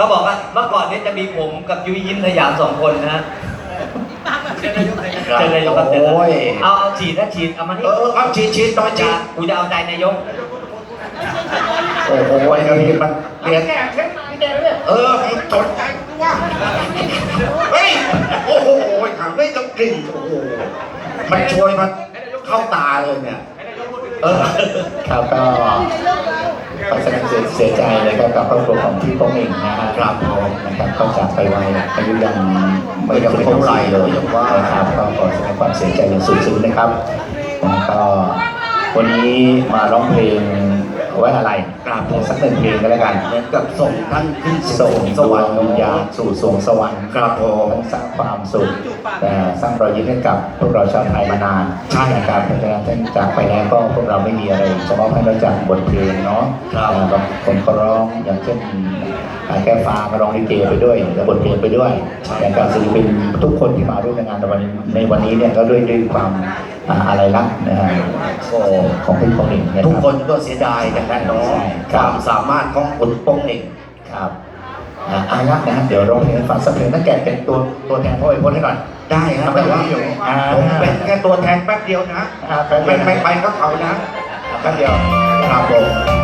ก็บอกว่าเมื่อก่อนเนี้จะมีผมกับยุ้ยยิ้มสยามสองคนนะฮะเจนนายกครับเจนนายกโอ้ยเอาเอาฉีดนะฉีดเอามานี่เออครับชีดชีดน้อยชีจะดกูจะเอาใจนายก โอ้โหไอ้นี่มันเรียนเออสนใจกูว่าเฮ้ยโอ้โหถามไม่ต้องกลิ่นโอ้โหมันช่วยมันเข้าตาเลยเนี่ยเออ ครับก็ ขอแสดงเสียใจนะครับกับครอบครัวของพี่ป้งเองนะครับผมนะครับก็จากไปไวอายุยังไม่ยังไม่เท่าไหร่เลยยังว่าครับก็ขอแสดงความเสียใจอย่างสุดซึ้งนะครับแล้วก็วันนี้มาร้องเพลง ไว้อะไรครับเพลงสักหนึ่งเพลงก็แล้วกันเหมือนกับส่งท่านขึ้นส่งสวรรค์วิญญาณสู่สวงสวรรค์ครับผมสร้างความสุขแต่สร้างรอยยิ้มให้กับพวกเราชาวไทยมานานใช่นะครับเพราะฉะนั้นท่านจากไปแล้วก็พวกเราไม่มีอะไรจะมอบให้นอกจากบทเพลงเนาะครับอ่าบางคนเขาร้องอย่างเช่นอ่า แก้ฟ้ามาร้องลิเกไปด้วยและบทเพลงไปด้วยแต่การศิลปินทุกคนที่มาร่วมในงานในวันในวันนี้เนี่ยก็ด้วยด้วยความอ่าอะไรรักนะฮะโอ้ของพี่พงษ์เองนะรับทุกคนก็เสียดายแต่นั้นเนาะใช่คครับวามสามารถของคุณโป้งเองครับอ่าอารักนะฮะเดี๋ยวร้องเพลงให้ฟังสักเพลงนั่นแกเป็นตัวตัวแทนพ่อไอ้พจน์ให้ก่อนได้ฮะแต่ว่าอ่าผมเป็นแค่ตัวแทนแป๊บเดียวนะอ่าแป๊บเดีไม่ยวนะไม่ไปก็เขานะแป๊บเดียวครับผม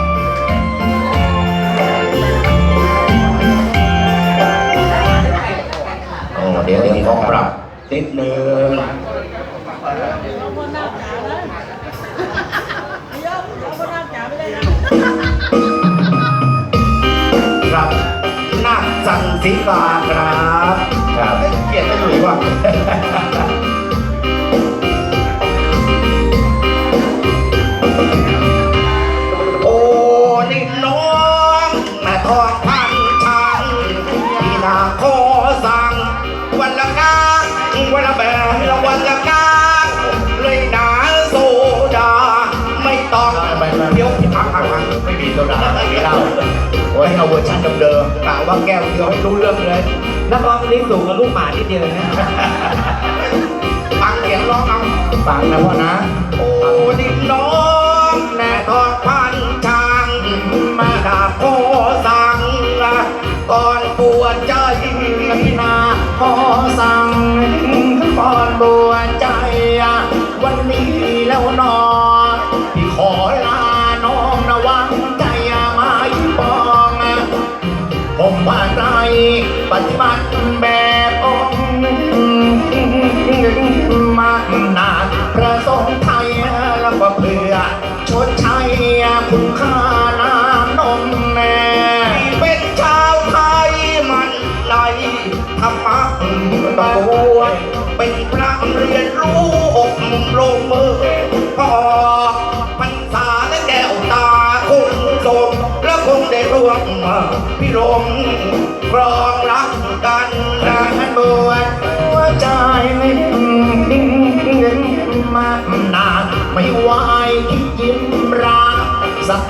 นิดนึงครับนาคสันติกาครับ ครับเอ้ยเกียรติไม่หนุ่ยว่ะ บว่าแก้วเดียวให้รู้เรื่องเลยนักร้องลิ้สูงกับลูกหมานิดเดียวนะฟังเสียงร้องเอาฟังนะพ่อนะ โอ้ดินน้องแน่ทอดพันช้างมาดาโคสั่งก่อนปวดใจนาขอสั่ง ฏิบัติแบบองค์มานานพระสงฆ์ไทยแล้วก็เพื่อชดใช้คุณค่าน้ำนมแน่เป็นชาวไทยมันไหลธรรมะตะบวยเป็นพระเรียนรู้อบรมมือพอพรรษาและแก้วตาคงทรงและคงได้ร่วมพิรมครอง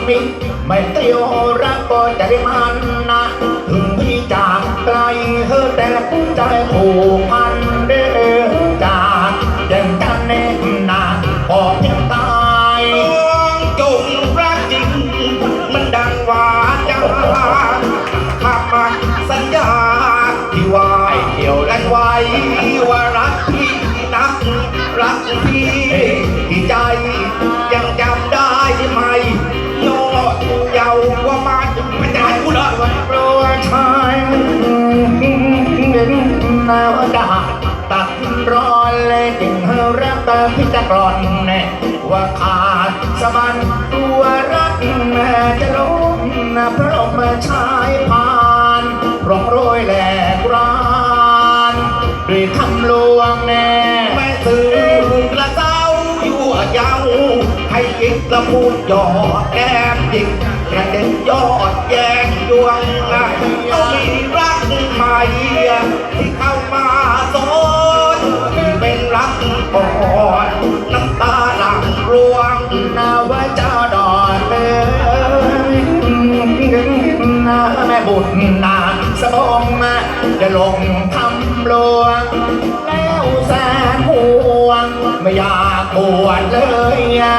มิไม่เตียวรักก็จะได้มันนะ ถึงพี่จากไกลเธอแต่ใจผูกพัน ขาดสะบันตัวรักแม่จะล้มพระองค์มาชายผ่านร้องโรยแหลกรานด้วยคำลวงแน่แม่สื่อกระเจ้ายั่วเยาให้ยิกละพูดหยอดแก้มจิกกระเด็นยอดแยงยวงต้องมีรักใหม่ที่เข้ามา งจะลงทำลวง แล้วแสนห่วง ไม่อยากปวดเลยอะ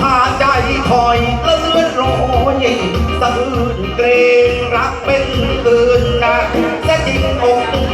พาใจคอยเลื่อนลอยตื้นเกรงรักเป็นคืนนะแท้จริงอก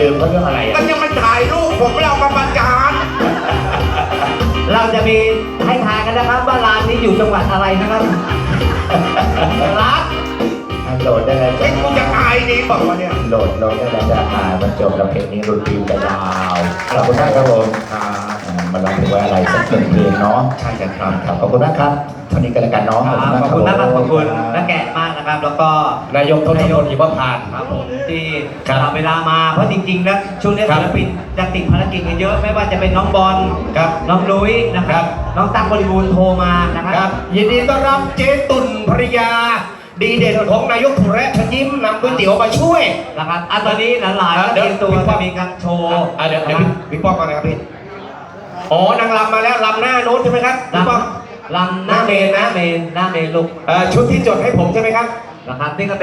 ลืมเขาเรื่องอะไรก็อะยังมันถ่ายรูปผมเรามาประจานเราจะมีให้ทายกันนะครับ ว่าร้านนี้อยู่จังหวัดอะไรนะครับร้านโหลดได้เลยเฮ้ยกูจะตายดีบอกว่าเนี่ย โหลดโหลดได้เลยจะอ่าบรรจบแล้วเพลงนี้รุ่นปีจะยาวขอบคุณมากครับผมอ่ามาลองดูว่าอะไรสักหนึ่งเพลงเนาะใช่ครับครับขอบคุณมากครับเท่านี้ก็แล้วกันเนาะครับขอบคุณมากครับ ขอบคุณนักแกะมากนะ ครับ แล้วก็นายกทศพลหิมพานต์ ครับผมที่ครับหาเวลามาเพราะจริงๆแล้วช่วงนี้ครับศิลปินจะติดภารกิจกันเยอะไม่ว่าจะเป็นน้องบอลครับน้องลุยนะคครัรับ บ น้องตั๊กบริบูรณ์โทรมานะคครัรับ บยินดีต้อนรับเจ๊ตุ่นภริยา ดีเด่นของนายกถั่วแระชยิ้มนำก๋วยเตี๋ยวมาช่วย นะครับอะตอนนี้หลานๆก็เตรียมตัวจะมีการโชว์อะเดี๋ยวเดี๋ยวพี่พี่ป้องก่อนนะครับพี่ อ๋อนางรำมาแล้วรำหน้าโน้ตใช่ไหมครับพี่ป้อง ลำ หน้าเมนหน้าเมนหน้าเมนลูกเอ่อชุดที่จดให้ผมใช่ไหมครับ นะครับนี่ก็เป็น